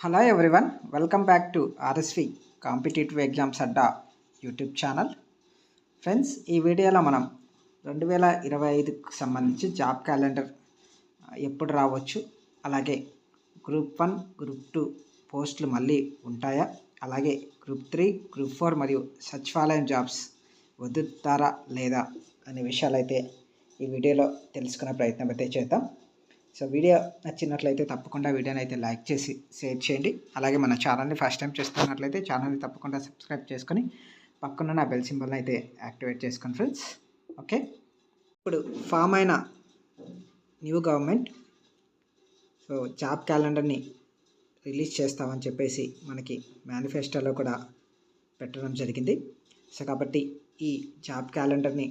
Hello everyone welcome back to RSV competitive exams Adda YouTube channel friends ఈ వీడియోలో మనం రెండు వేల ఇరవై ఐదుకు సంబంధించి జాబ్ క్యాలెండర్ ఎప్పుడు రావచ్చు అలాగే గ్రూప్ వన్ గ్రూప్ టూ పోస్టులు మళ్ళీ ఉంటాయా అలాగే గ్రూప్ త్రీ గ్రూప్ ఫోర్ మరియు సచివాలయం జాబ్స్ వదులుతారా లేదా అనే విషయాలు అయితే ఈ వీడియోలో తెలుసుకునే ప్రయత్నం అయితే చేద్దాం. సో వీడియో నచ్చినట్లయితే తప్పకుండా వీడియోని అయితే లైక్ చేసి షేర్ చేయండి. అలాగే మన ఛానల్ని ఫస్ట్ టైం చేస్తున్నట్లయితే ఛానల్ని తప్పకుండా సబ్స్క్రైబ్ చేసుకొని పక్కన నా బెల్ సింబల్ని అయితే యాక్టివేట్ చేసుకోండి ఫ్రెండ్స్. ఓకే? ఇప్పుడు ఫామ్ అయిన న్యూ గవర్నమెంట్. సో జాబ్ క్యాలెండర్ని రిలీజ్ చేస్తామని చెప్పేసి మనకి మేనిఫెస్టోలో కూడా పెట్టడం జరిగింది. సో కాబట్టి ఈ జాబ్ క్యాలెండర్ని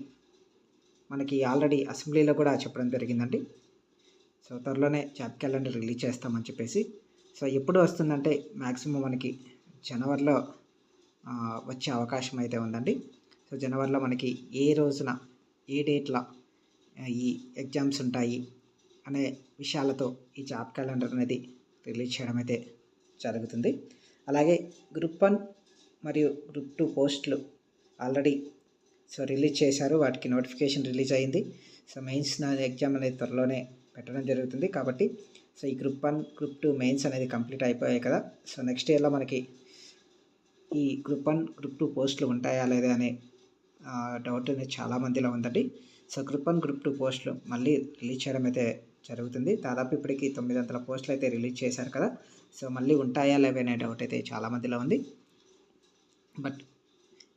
మనకి ఆల్రెడీ అసెంబ్లీలో కూడా చెప్పడం జరిగిందండి. సో త్వరలోనే జాబ్ క్యాలెండర్ రిలీజ్ చేస్తామని చెప్పేసి. సో ఎప్పుడు వస్తుందంటే మ్యాక్సిమం మనకి జనవరిలో వచ్చే అవకాశం అయితే ఉందండి. సో జనవరిలో మనకి ఏ రోజున ఏ డేట్ల ఈ ఎగ్జామ్స్ ఉంటాయి అనే విషయాలతో ఈ జాబ్ క్యాలెండర్ అనేది రిలీజ్ చేయడం అయితే జరుగుతుంది. అలాగే గ్రూప్ వన్ మరియు గ్రూప్ టూ పోస్టులు ఆల్రెడీ సో రిలీజ్ చేశారు. వాటికి నోటిఫికేషన్ రిలీజ్ అయింది. సో మెయిన్స్ ఎగ్జామ్ అనేది త్వరలోనే పెట్టడం జరుగుతుంది. కాబట్టి సో ఈ group one group two mains అనేది కంప్లీట్ అయిపోయాయి కదా. సో నెక్స్ట్ ఇయర్లో మనకి ఈ గ్రూప్ వన్ గ్రూప్ టూ పోస్టులు ఉంటాయా లేదా అనే డౌట్ అనేది చాలా మందిలో ఉందండి. So group one group two పోస్టులు మళ్ళీ రిలీజ్ చేయడం అయితే జరుగుతుంది. దాదాపు ఇప్పటికి తొమ్మిది వందల పోస్టులు అయితే రిలీజ్ చేశారు కదా. సో మళ్ళీ ఉంటాయా లేవే అనే డౌట్ అయితే చాలా మందిలో ఉంది. బట్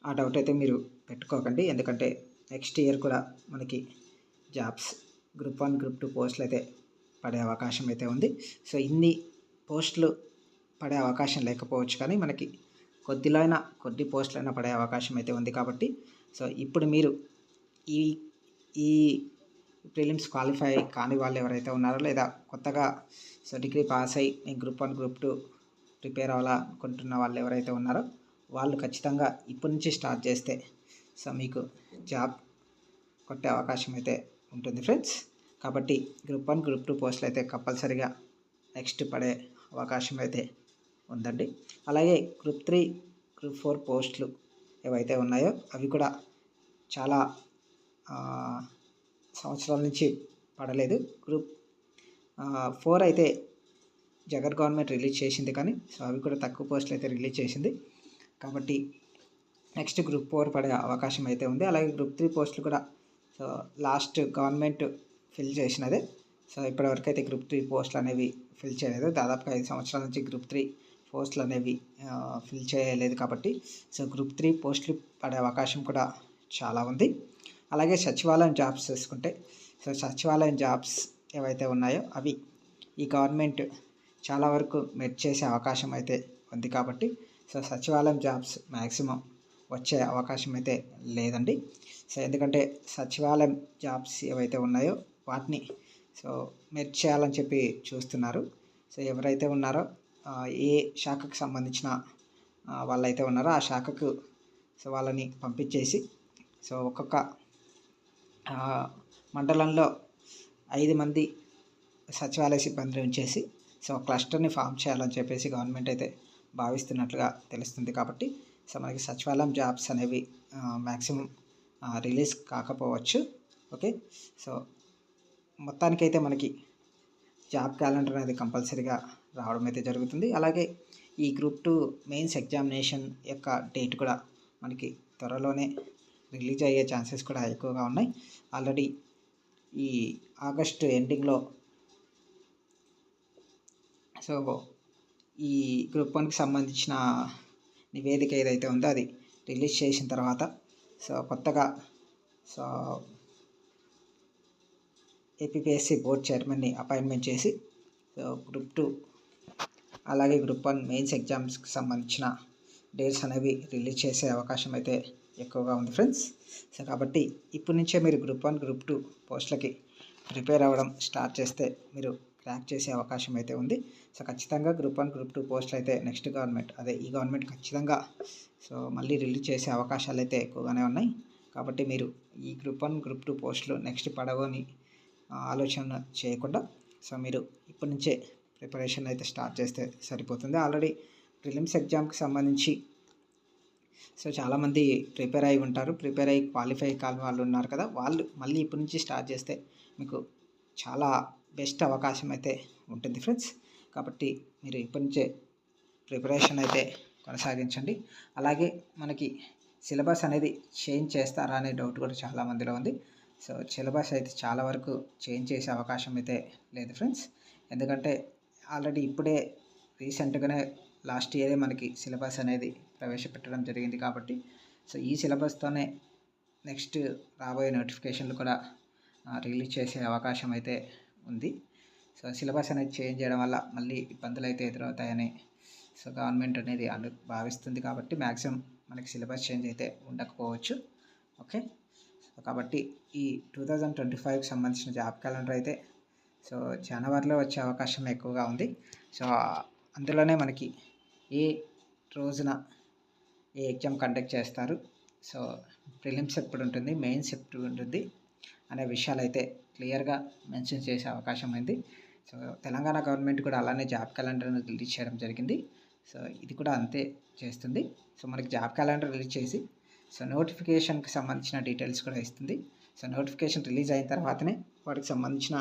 ఆ డౌట్ అయితే మీరు పెట్టుకోకండి. ఎందుకంటే నెక్స్ట్ ఇయర్ కూడా మనకి jobs group one group two పోస్టులు అయితే పడే అవకాశం అయితే ఉంది. సో ఇన్ని పోస్టులు పడే అవకాశం లేకపోవచ్చు కానీ మనకి కొద్దిలో అయినా కొద్ది పోస్టులు అయినా పడే అవకాశం అయితే ఉంది కాబట్టి సో ఇప్పుడు మీరు ఈ ఈ ప్రిలిమ్స్ క్వాలిఫై కాని వాళ్ళు ఎవరైతే ఉన్నారో లేదా కొత్తగా సో డిగ్రీ పాస్ అయ్యి నేను group one group two prepare అవ్వాలనుకుంటున్న వాళ్ళు ఎవరైతే ఉన్నారో వాళ్ళు ఖచ్చితంగా ఇప్పటి నుంచి స్టార్ట్ చేస్తే సో మీకు జాబ్ కొట్టే అవకాశం అయితే ఉంటుంది ఫ్రెండ్స్. కాబట్టి గ్రూప్ వన్ గ్రూప్ టూ పోస్టులు అయితే కంపల్సరిగా నెక్స్ట్ పడే అవకాశం అయితే ఉందండి. అలాగే గ్రూప్ త్రీ గ్రూప్ ఫోర్ పోస్టులు ఏవైతే ఉన్నాయో అవి కూడా చాలా సంవత్సరాల నుంచి పడలేదు. గ్రూప్ ఫోర్ అయితే జగన్ గవర్నమెంట్ రిలీజ్ చేసింది కానీ సో అవి కూడా తక్కువ పోస్టులు అయితే రిలీజ్ చేసింది. కాబట్టి నెక్స్ట్ గ్రూప్ ఫోర్ పడే అవకాశం అయితే ఉంది. అలాగే గ్రూప్ త్రీ పోస్టులు కూడా సో లాస్ట్ గవర్నమెంట్ ఫిల్ చేసినదే. సో ఇప్పటివరకు అయితే గ్రూప్ త్రీ పోస్టులు అనేవి ఫిల్ చేయలేదు. దాదాపుగా ఐదు సంవత్సరాల నుంచి గ్రూప్ త్రీ పోస్టులు అనేవి ఫిల్ చేయలేదు కాబట్టి సో గ్రూప్ త్రీ పోస్టులు పడే అవకాశం కూడా చాలా ఉంది. అలాగే సచివాలయం జాబ్స్ చూసుకుంటే సో సచివాలయం జాబ్స్ ఏవైతే ఉన్నాయో అవి ఈ గవర్నమెంట్ చాలా వరకు మెట్ చేసే అవకాశం అయితే ఉంది కాబట్టి సో సచివాలయం జాబ్స్ మ్యాక్సిమం వచ్చే అవకాశం అయితే లేదండి. సో ఎందుకంటే సచివాలయం జాబ్స్ ఏవైతే ఉన్నాయో వాటిని సో మెర్చ్ చేయాలని చెప్పి చూస్తున్నారు. సో ఎవరైతే ఉన్నారో ఏ శాఖకు సంబంధించిన వాళ్ళైతే ఉన్నారో ఆ శాఖకు సో వాళ్ళని పంపించేసి సో ఒక్కొక్క మండలంలో ఐదు మంది సచివాలయ సిబ్బంది ఉంచేసి సో క్లస్టర్ని ఫామ్ చేయాలని చెప్పేసి గవర్నమెంట్ అయితే భావిస్తున్నట్లుగా తెలుస్తుంది కాబట్టి సో మనకి సచివాలయం జాబ్స్ అనేవి మ్యాక్సిమం రిలీజ్ కాకపోవచ్చు. ఓకే? సో మొత్తానికైతే మనకి జాబ్ క్యాలెండర్ అనేది కంపల్సరీగా రావడం అయితే జరుగుతుంది. అలాగే ఈ గ్రూప్ టూ మెయిన్స్ ఎగ్జామినేషన్ యొక్క డేట్ కూడా మనకి త్వరలోనే రిలీజ్ అయ్యే ఛాన్సెస్ కూడా ఎక్కువగా ఉన్నాయి. ఆల్రెడీ ఈ ఆగస్టు ఎండింగ్లో సో ఈ గ్రూప్ వన్కి సంబంధించిన నివేదిక ఏదైతే ఉందో అది రిలీజ్ చేసిన తర్వాత సో కొత్తగా సో ఏపీపీఎస్సీ బోర్డ్ చైర్మన్ని అపాయింట్మెంట్ చేసి సో గ్రూప్ టూ అలాగే గ్రూప్ వన్ మెయిన్స్ ఎగ్జామ్స్కి సంబంధించిన డేట్స్ అనేవి రిలీజ్ చేసే అవకాశం అయితే ఎక్కువగా ఉంది ఫ్రెండ్స్. సో కాబట్టి ఇప్పటి నుంచే మీరు గ్రూప్ వన్ గ్రూప్ టూ పోస్టులకి ప్రిపేర్ అవ్వడం స్టార్ట్ చేస్తే మీరు క్రాక్ చేసే అవకాశం అయితే ఉంది. సో ఖచ్చితంగా గ్రూప్ వన్ గ్రూప్ టూ పోస్టులు అయితే నెక్స్ట్ గవర్నమెంట్ అదే ఈ గవర్నమెంట్ ఖచ్చితంగా సో మళ్ళీ రిలీజ్ చేసే అవకాశాలు అయితే ఎక్కువగానే ఉన్నాయి. కాబట్టి మీరు ఈ గ్రూప్ వన్ గ్రూప్ టూ పోస్టులు నెక్స్ట్ పడవని ఆలోచన చేయకుండా సో మీరు ఇప్పటి నుంచే ప్రిపరేషన్ అయితే స్టార్ట్ చేస్తే సరిపోతుంది. ఆల్రెడీ ప్రిలిమ్స్ ఎగ్జామ్కి సంబంధించి సో చాలామంది ప్రిపేర్ అయి ఉంటారు. ప్రిపేర్ అయ్యి క్వాలిఫై కాని వాళ్ళు ఉన్నారు కదా వాళ్ళు మళ్ళీ ఇప్పటి నుంచి స్టార్ట్ చేస్తే మీకు చాలా బెస్ట్ అవకాశం అయితే ఉంటుంది ఫ్రెండ్స్. కాబట్టి మీరు ఇప్పటి నుంచే ప్రిపరేషన్ అయితే కొనసాగించండి. అలాగే మనకి సిలబస్ అనేది చేంజ్ చేస్తారా అనే డౌట్ కూడా చాలా మందిలో ఉంది. సో సిలబస్ అయితే చాలా వరకు చేంజ్ చేసే అవకాశం అయితే లేదు ఫ్రెండ్స్. ఎందుకంటే ఆల్రెడీ ఇప్పుడే రీసెంట్గానే లాస్ట్ ఇయరే మనకి సిలబస్ అనేది ప్రవేశపెట్టడం జరిగింది కాబట్టి. సో ఈ సిలబస్తోనే నెక్స్ట్ రాబోయే నోటిఫికేషన్లు కూడా రిలీజ్ చేసే అవకాశం అయితే ఉంది. సో సిలబస్ అనేది చేంజ్ చేయడం వల్ల మళ్ళీ ఇబ్బందులు అయితే ఎదురవుతాయని సో గవర్నమెంట్ అనేది అను భావిస్తుంది కాబట్టి మ్యాక్సిమం మనకి సిలబస్ చేంజ్ అయితే ఉండకపోవచ్చు. ఓకే? సో కాబట్టి ఈ టూ థౌజండ్ ట్వంటీ ఫైవ్కి సంబంధించిన జాబ్ క్యాలెండర్ అయితే సో జనవరిలో వచ్చే అవకాశం ఎక్కువగా ఉంది. సో అందులోనే మనకి ఏ రోజున ఏ ఎగ్జామ్ కండక్ట్ చేస్తారు? సో ప్రిలిమ్స్ ఎప్పుడు ఉంటుంది? మెయిన్స్ ఎప్పుడు ఉంటుంది? అనే విషయాలు అయితే క్లియర్గా మెన్షన్ చేసే అవకాశం ఉంది. సో తెలంగాణ గవర్నమెంట్ కూడా అలానే జాబ్ క్యాలెండర్ని రిలీజ్ చేయడం జరిగింది. సో ఇది కూడా అంతే చేస్తుంది. సో మనకి జాబ్ క్యాలెండర్ రిలీజ్ చేసి సో నోటిఫికేషన్కి సంబంధించిన డీటెయిల్స్ కూడా ఇస్తుంది. సో నోటిఫికేషన్ రిలీజ్ అయిన తర్వాతనే వాటికి సంబంధించిన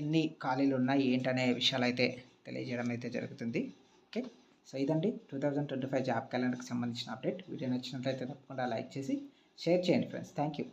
ఎన్ని ఖాళీలు ఉన్నాయి ఏంటనే విషయాలు అయితే తెలియజేయడం అయితే జరుగుతుంది. ఓకే? సో ఇదండి. Two thousand twenty five job క్యాలెండర్కి సంబంధించిన అప్డేట్. వీడియో నచ్చినట్లయితే తప్పకుండా లైక్ చేసి షేర్ చేయండి ఫ్రెండ్స్. Thank you